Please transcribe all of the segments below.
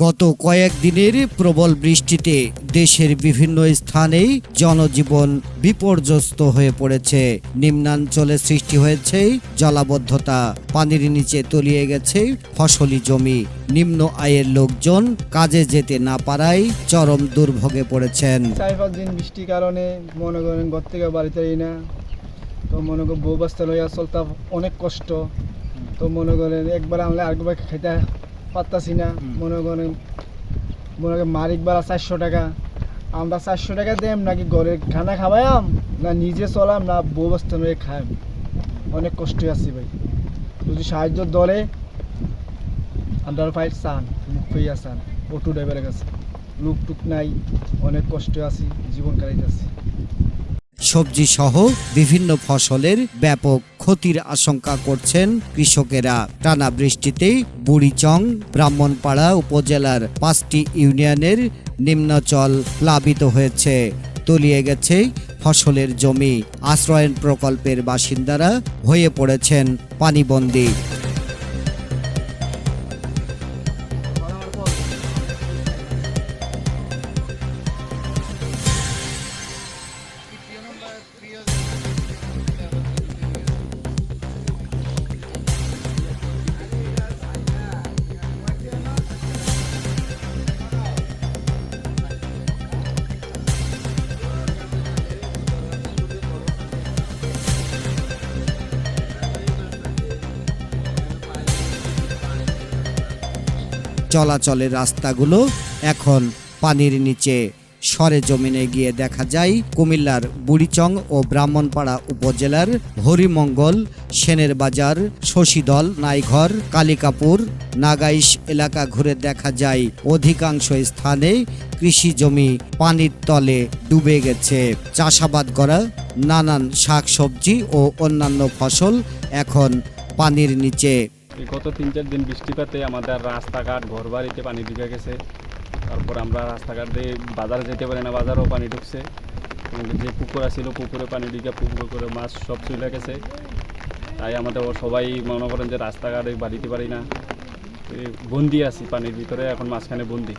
গত কয়েকদিনের প্রবল বৃষ্টিতে দেশের বিভিন্ন স্থানেই জনজীবন বিপর্যস্ত হয়ে পড়েছে। নিম্নাঞ্চলে সৃষ্টি হয়েছে জলাবদ্ধতা, পানির নিচে তলিয়ে গেছে ফসলি জমি। নিম্ন আয়ের লোকজন কাজে যেতে না পারায় চরম দুর্ভোগে পড়েছেন। চার পাঁচ দিন বৃষ্টির কারণে মনে করেন ঘর থেকে বাড়িতে না। তো মনে করেন বউ বাস্তা লইয়া অনেক কষ্ট। তো মনে করেন একবার আনলে আরেকবার খেতে পারতাছি না। মনে করেন মনে করেন মারিক বেলা চারশো টাকা। আমরা চারশো টাকা দেম নাকি ঘরে খানা খাওয়াইম না নিজে চলাম না বউ বাস্তা লইয়া খাইম অনেক কষ্টে আছি ভাই। যদি সাহায্য দলে আন্ডার ফাইট চান মুখ পেয়ে চান অটো ড্রাইভারের কাছে। লুক টুক নাই অনেক কষ্টে আছি জীবন কাটাইতেছি। সবজি সহ বিভিন্ন ফসলের ব্যাপক ক্ষতির আশঙ্কা করছেন কৃষকেরা। টানা বৃষ্টিতে বুড়িচং ব্রাহ্মণপাড়া উপজেলার পাঁচটি ইউনিয়নের নিম্নচল প্লাবিত হয়েছে। তলিয়ে গেছে ফসলের জমি। আশ্রয়ন প্রকল্পের বাসিন্দারা হয়ে পড়েছেন পানিবন্দী। চলাচলের রাস্তাগুলো এখন পানির নিচে সরে জমিনে গিয়ে দেখা যায়। কুমিল্লার বুড়িচং ও ব্রাহ্মণপাড়া উপজেলার হরিমঙ্গল, সেনের বাজার, শশীদল, নাইঘর, কালিকাপুর, নাগাইশ এলাকা ঘুরে দেখা যায়। অধিকাংশ স্থানে কৃষি জমি পানির তলে ডুবে গেছে। চাষাবাদ করা, নানান শাকসবজি ও অন্যান্য ফসল এখন পানির নিচে এই গত তিন, চার দিন বৃষ্টিপাতে আমাদের রাস্তাঘাট ঘর বাড়িতে পানি ঢুকে গেছে। তারপর আমরা রাস্তাঘাট দিয়ে বাজারে যেতে পারি না, বাজারেও পানি ঢুকছে। যে পুকুর ছিল পুকুরে পানি ঢুকে পুকুর করে মাছ সব চলে গেছে। তাই আমাদের সবাই মনে করেন যে রাস্তাঘাটে বাড়িতে পারি না। বন্দি আছি, পানির ভিতরে এখন মাঝখানে বন্দি।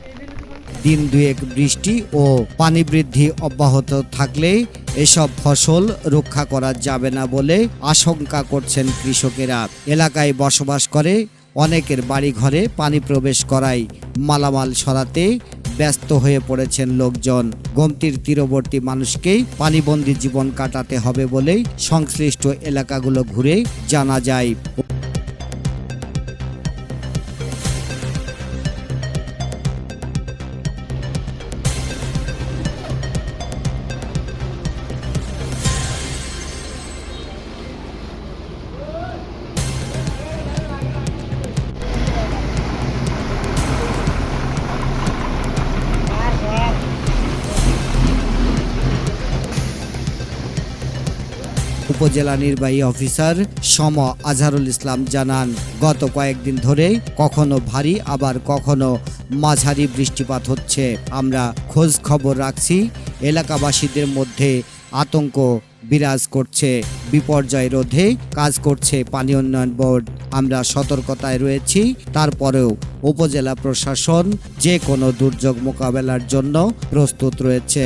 দিন দুয়েক বৃষ্টি ও পানি বৃদ্ধি অব্যাহত থাকলে এসব ফসল রক্ষা করা যাবে না বলে আশঙ্কা করছেন কৃষকেরা। এলাকায় বসবাস করে অনেকের বাড়িঘরে পানি প্রবেশ করায় মালামাল সরাতে ব্যস্ত হয়ে পড়েছেন লোকজন। গোমতির তীরবর্তী মানুষকেই পানিবন্দী জীবন কাটাতে হবে বলেই সংশ্লিষ্ট এলাকাগুলো ঘুরে জানা যায়। উপজেলা নির্বাহী অফিসার সম আজহারুল ইসলাম জানান, গত কয়েকদিন ধরে কখনো ভারী, আবার কখনো মাঝারি বৃষ্টিপাত হচ্ছে। আমরা খোঁজ খবর রাখছি, এলাকাবাসীদের মধ্যে আতঙ্ক বিরাজ করছে। বিপর্যয় রোধে কাজ করছে পানি উন্নয়ন বোর্ড। আমরা সতর্কতায় রয়েছি, তারপরেও উপজেলা প্রশাসন যে কোনো দুর্যোগ মোকাবেলার জন্য প্রস্তুত রয়েছে।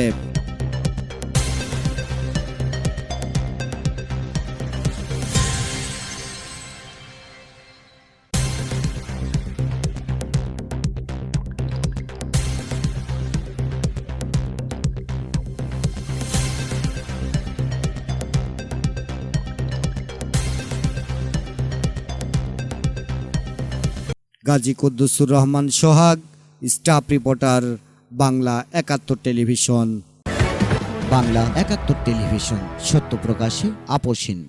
Gazi Kuddusur Rahman Sohag, staff reporter Bangla Ekattor television. Bangla একাত্তর টেলিভিশন, সত্য প্রকাশে আপোষহীন